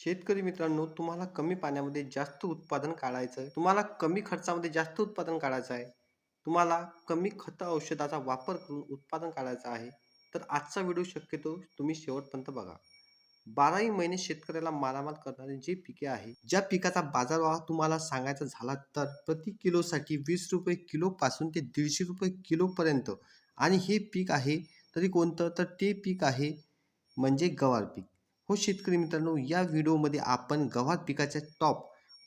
शेतकरी मित्रांनो तुम्हाला कमी पाण्यामध्ये जास्त उत्पादन काढायचं आहे तुम्हाला कमी खर्चामध्ये जास्त उत्पादन काढायचं आहे तुम्हाला कमी खत औषधाचा वापर करून उत्पादन काढायचं आहे तर आजचा व्हिडिओ शक्यतो तुम्ही शेवटपर्यंत बघा. बाराही महिने शेतकऱ्याला मालामाल करणारे जे पिके आहे ज्या पिकाचा बाजारभाव तुम्हाला सांगायचा झाला तर प्रति किलोसाठी वीस रुपये किलो पासून ते दीडशे रुपये किलो पर्यंत आणि हे पीक आहे तरी कोणतं? तर ते पीक आहे म्हणजे गवार पीक. हो शेतकरी मित्रांनो या व्हिडिओमध्ये आपण गव्हात पिकाच्या टॉप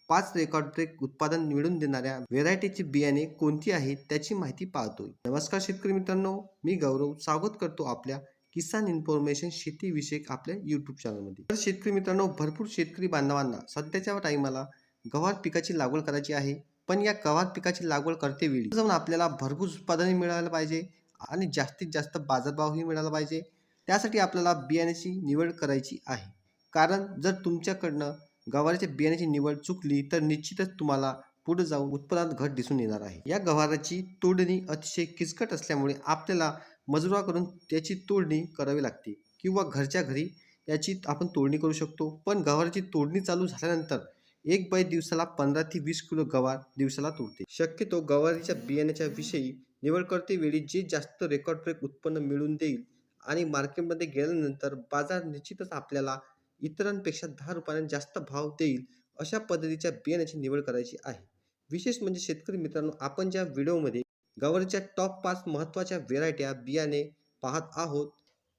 पाच रेकॉर्ड ब्रेक उत्पादन मिळवून देणाऱ्या व्हेरायटीची बियाणे कोणती आहेत त्याची माहिती पाहतोय. नमस्कार शेतकरी मित्रांनो मी गौरव स्वागत करतो आपल्या किसान इन्फॉर्मेशन शेतीविषयक आपल्या यूट्यूब चॅनलमध्ये तर शेतकरी मित्रांनो भरपूर शेतकरी बांधवांना सध्याच्या टाइमाला गव्हार पिकाची लागवड करायची आहे पण या गव्हार पिकाची लागवड करते वेळी जाऊन आपल्याला भरपूर उत्पादनही मिळायला पाहिजे आणि जास्तीत जास्त बाजारभावही मिळाला पाहिजे. त्यासाठी आपल्याला बियाण्याची निवड करायची आहे. कारण जर तुमच्याकडनं गवाराच्या बियाण्याची निवड चुकली तर निश्चितच तुम्हाला पुढे जाऊन उत्पन्नात घट दिसून येणार आहे. या गवाराची तोडणी अतिशय किचकट असल्यामुळे आपल्याला मजुराकडून त्याची तोडणी करावी लागते किंवा घरच्या घरी याची आपण तोडणी करू शकतो. पण गव्हाराची तोडणी चालू झाल्यानंतर एक बाई दिवसाला पंधरा ते वीस किलो गवार दिवसाला तोडते. शक्यतो गवारीच्या बियाण्याच्या विषयी निवड करते वेळी जे जास्त रेकॉर्ड ब्रेक उत्पन्न मिळून देईल आणि मार्केटमध्ये गेल्यानंतर बाजार निश्चितच आपल्याला इतरांपेक्षा दहा रुपयाने जास्त भाव देईल अशा पद्धतीच्या बियाण्याची निवड करायची आहे. विशेष म्हणजे शेतकरी मित्रांनो आपण ज्या व्हिडिओमध्ये गवारीच्या टॉप पाच महत्त्वाच्या व्हेरायट्या बियाणे पाहत आहोत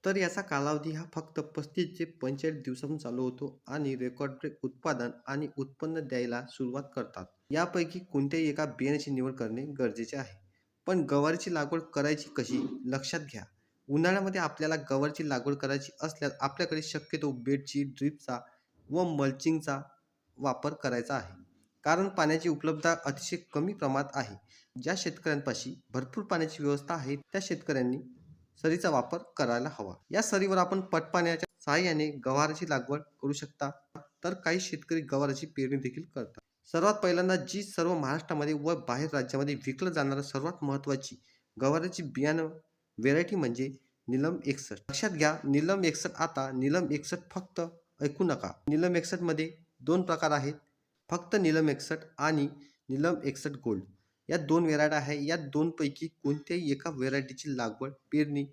तर याचा कालावधी हा फक्त पस्तीस ते पंचेचाळीस दिवसांहून चालू होतो आणि रेकॉर्ड ब्रेक उत्पादन आणि उत्पन्न द्यायला सुरुवात करतात. यापैकी कोणत्याही एका बियाण्याची निवड करणे गरजेचे आहे. पण गवारीची लागवड करायची कशी? लक्षात घ्या. उन्हाळ्यामध्ये आपल्याला गवारची लागवड करायची असल्यास आपल्याकडे शक्यतो बेडची ड्रीपचा व मल्चिंगचा वापर करायचा आहे. कारण पाण्याची उपलब्धता अतिशय कमी प्रमाणात आहे. ज्या शेतकऱ्यांपाशी भरपूर पाण्याची व्यवस्था आहे त्या शेतकऱ्यांनी सरीचा वापर करायला हवा. या सरीवर आपण पटपाण्याच्या सहाय्याने गवाराची लागवड करू शकता तर काही शेतकरी गवाराची पेरणी देखील करतात. सर्वात पहिल्यांदा जी सर्व महाराष्ट्रामध्ये व बाहेर राज्यामध्ये विकलं जाणारं सर्वात महत्त्वाची गव्हाराची बियाणं व्हेरायटी म्हणजे निलम एकसष्ट लक्षात घ्या निलम एकसष्ट आता निलम एकसष्ट फक्त ऐकू नका. निलम एकसष्टमध्ये दोन प्रकार आहेत. फक्त निलम एकसष्ट आणि निलम एकसष्ट गोल्ड या दोन व्हेरायटी आहे. या दोनपैकी कोणत्याही एका व्हेरायटीची लागवड पेरणी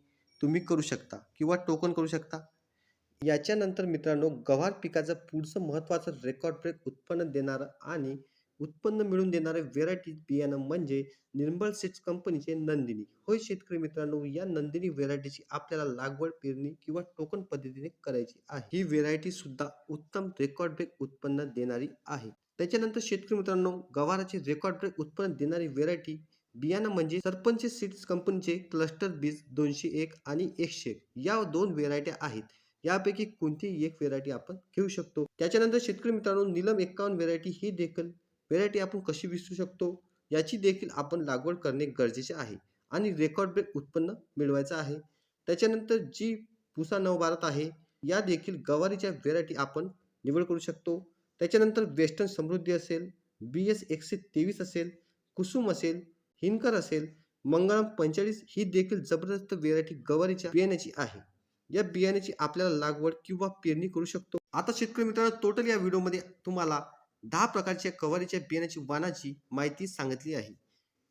तुम्ही करू शकता किंवा टोकन करू शकता. याच्यानंतर मित्रांनो गव्हार पिकाचं पुढचं महत्त्वाचं रेकॉर्ड ब्रेक उत्पन्न देणारं आणि उत्पन्न मिळून देणारे व्हेरायटी बियाणं म्हणजे निर्मल सीड्स कंपनीचे नंदिनी. होय शेतकरी मित्रांनो या नंदिनी व्हेरायटीची आपल्याला लागवड पेरणी किंवा टोकन पद्धतीने करायची आहे. ही व्हेरायटी सुद्धा उत्तम रेकॉर्ड ब्रेक उत्पन्न देणारी आहे. त्याच्यानंतर शेतकरी मित्रांनो गव्हाराचे रेकॉर्ड ब्रेक उत्पन्न देणारी व्हेरायटी बियाणं म्हणजे सरपंच सीड्स कंपनीचे क्लस्टर बीज दोनशे एक आणि एकशे या दोन व्हेरायट्या आहेत. यापैकी कोणतीही एक व्हेरायटी आपण घेऊ शकतो. त्याच्यानंतर शेतकरी मित्रांनो निलम एक्कावन्न व्हेरायटी ही देखील व्हेरायटी आपण कशी विसरू शकतो? याची देखील आपण लागवड करणे गरजेचे आहे आणि रेकॉर्ड ब्रेक उत्पन्न मिळवायचं आहे. त्याच्यानंतर जी पुसा नवभारत आहे या देखील गवारीच्या व्हेरायटी आपण निवड करू शकतो. त्याच्यानंतर वेस्टर्न समृद्धी असेल बी एस एकशे तेवीस असेल कुसुम असेल हिनकर असेल मंगळम पंचेचाळीस ही देखील जबरदस्त व्हेरायटी गवारीच्या बियाण्याची आहे. या बियाण्याची आपल्याला लागवड किंवा पेरणी करू शकतो. आता शेतकरी मित्रांनो टोटल या व्हिडिओमध्ये तुम्हाला दहा प्रकारच्या कवारीच्या बियाण्याची वाणाची माहिती सांगितली आहे.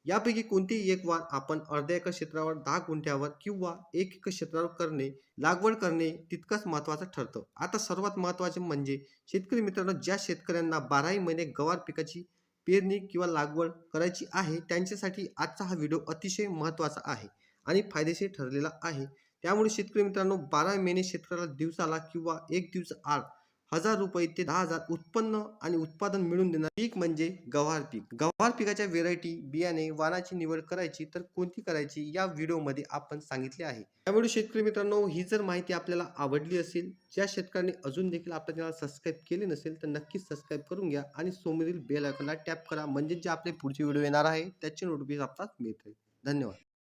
यापैकी कोणतेही एक वाण आपण अर्ध्या एकर क्षेत्रावर दहा गुंठ्यावर किंवा एक एकर क्षेत्रावर करणे लागवड करणे तितकंच महत्त्वाचं ठरतं. आता सर्वात महत्त्वाचे म्हणजे शेतकरी मित्रांनो ज्या शेतकऱ्यांना बाराही महिने गवार पिकाची पेरणी किंवा लागवड करायची आहे त्यांच्यासाठी आजचा हा व्हिडिओ अतिशय महत्त्वाचा आहे आणि फायदेशीर ठरलेला आहे. त्यामुळे शेतकरी मित्रांनो बारा महिने शेतकऱ्याला दिवसाला किंवा एक दिवस आड हजार रुपये ते दहा हजार उत्पन्न आणि उत्पादन मिळून देणार पीक म्हणजे गव्हार पीक. गव्हार पिकाच्या व्हेरायटी बियाणे वाणाची निवड करायची तर कोणती करायची या व्हिडिओमध्ये आपण सांगितले आहे. त्यामुळे शेतकरी मित्रांनो ही जर माहिती आपल्याला आवडली असेल ज्या शेतकऱ्यांनी अजून देखील आपल्या चॅनल सबस्क्राईब केले नसेल तर नक्कीच सबस्क्राईब करून घ्या आणि समोरील बेल आयकॉनला टॅप करा. म्हणजे जे आपले पुढचे व्हिडिओ येणार आहे त्याचे नोटिफिकेशन आपल्याला मिळते धन्यवाद.